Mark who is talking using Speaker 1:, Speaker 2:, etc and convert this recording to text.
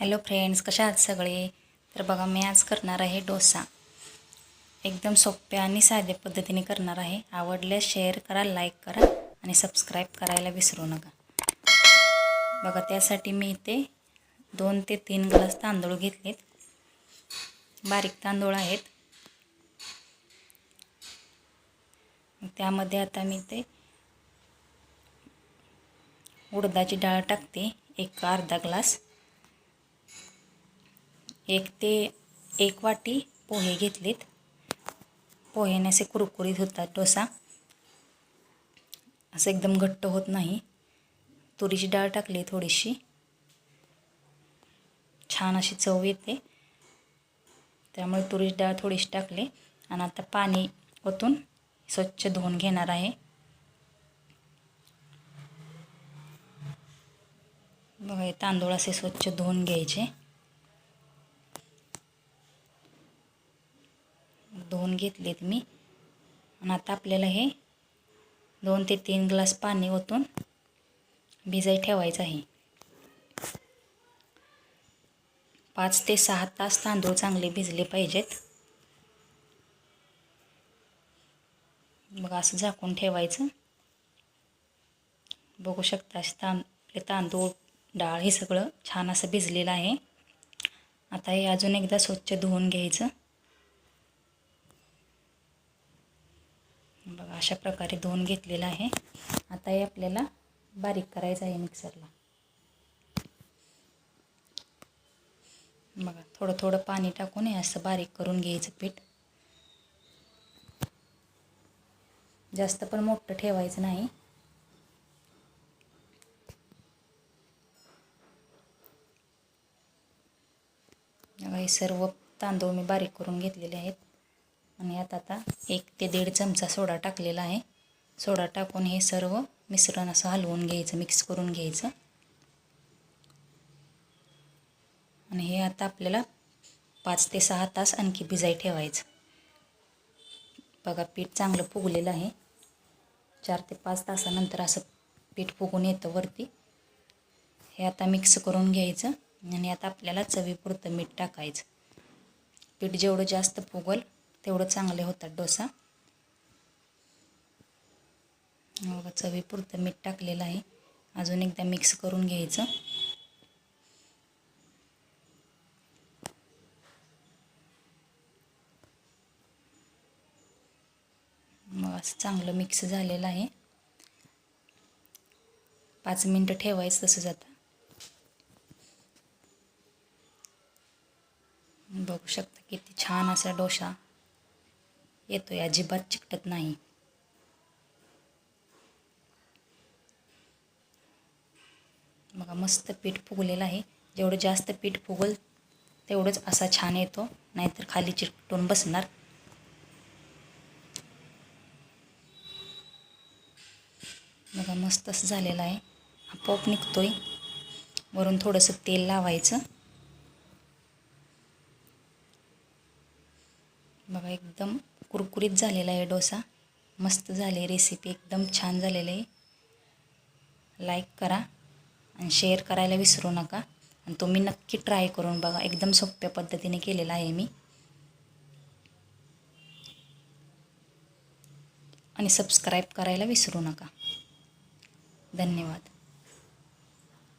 Speaker 1: Hello friends कशा आहात सगळे? तर बघा मी आज करणार आहे डोसा. एकदम सोप्या आणि साध्या पद्धतीने करणार आहे. आवडल्यास शेअर करा लाईक करा आणि सबस्क्राईब करायला विसरू नका. बघा त्यासाठी मी इथे दोन ते तीन ग्लास तांदूळ घेतलेत. बारीक तांदूळ आहेत. त्यामध्ये आता मी ते उडदाची डाळ टाकते. एक अर्धा ग्लास. एक ते एक वाटी पोहे घेतलेत. पोहेने असे कुरकुरीत होतात डोसा. असं एकदम घट्ट होत नाही. तुरीची डाळ टाकली थोडीशी. छान अशी चव येते. त्यामुळे तुरीची डाळ थोडीशी टाकली. आणि आता पाणी ओतून स्वच्छ धुवून घेणार आहे. बघा तांदूळ असे स्वच्छ धुवून घ्यायचे. धुवून घेतलेत मी. आणि आता आपल्याला हे दोन ते तीन ग्लास पाणी ओतून भिजाई ठेवायचं आहे. पाच ते सहा तास तांदूळ चांगले भिजले पाहिजेत. मग असं झाकून ठेवायचं. बघू शकता असे तां तांदूळ डाळ हे सगळं छान असं भिजलेलं आहे. आता हे अजून एकदा स्वच्छ धुवून घ्यायचं. बघा अशा प्रकारे धुवून घेतलेलं आहे. आता हे आपल्याला बारीक करायचं आहे मिक्सरला. बघा थोडं थोडं पाणी टाकून हे असं बारीक करून घ्यायचं पीठ. जास्त पण मोठं ठेवायचं नाही. हे सर्व तांदूळ मी बारीक करून घेतलेले आहेत. आणि यात आता एक ते दीड चमचा सोडा टाकलेला आहे. सोडा टाकून हे सर्व मिश्रण असं हलवून घ्यायचं मिक्स करून घ्यायचं. आणि हे आता आपल्याला पाच ते सहा तास आणखी भिजाई ठेवायचं. बघा पीठ चांगलं फुगलेलं आहे. चार ते पाच तासानंतर असं पीठ फुगून येतं वरती. हे आता मिक्स करून घ्यायचं आणि आता आपल्याला चवीपुरतं मीठ टाकायचं. पीठ जेवढं जास्त फुगल तेवढं चांगले होतात डोसा. बघा चवीपुरतं मीठ टाकलेलं आहे. अजून एकदा मिक्स करून घ्यायचं. मग असं चांगलं मिक्स झालेलं आहे. पाच मिनटं ठेवायचं तसं जातं बघू शकता किती छान असा डोसा. येतो आहे अजिबात चिकटत नाही. बघा मस्त पीठ फुगलेलं आहे. जेवढं जास्त पीठ फुगल तेवढंच असा छान येतो. नाहीतर खाली चिकटून बसणार. बघा मस्त असं झालेलं आहे. आपोआप निघतोय. वरून थोडंसं तेल लावायचं. बघा एकदम कुरकुरीत झालेला आहे डोसा. मस्त झाले रेसिपी एकदम छान झालेली आहे. लाईक करा आणि शेअर करायला विसरू नका. आणि तुम्ही नक्की ट्राय करून बघा. एकदम सोप्या पद्धतीने केलेला आहे मी. आणि सबस्क्राईब करायला विसरू नका. धन्यवाद.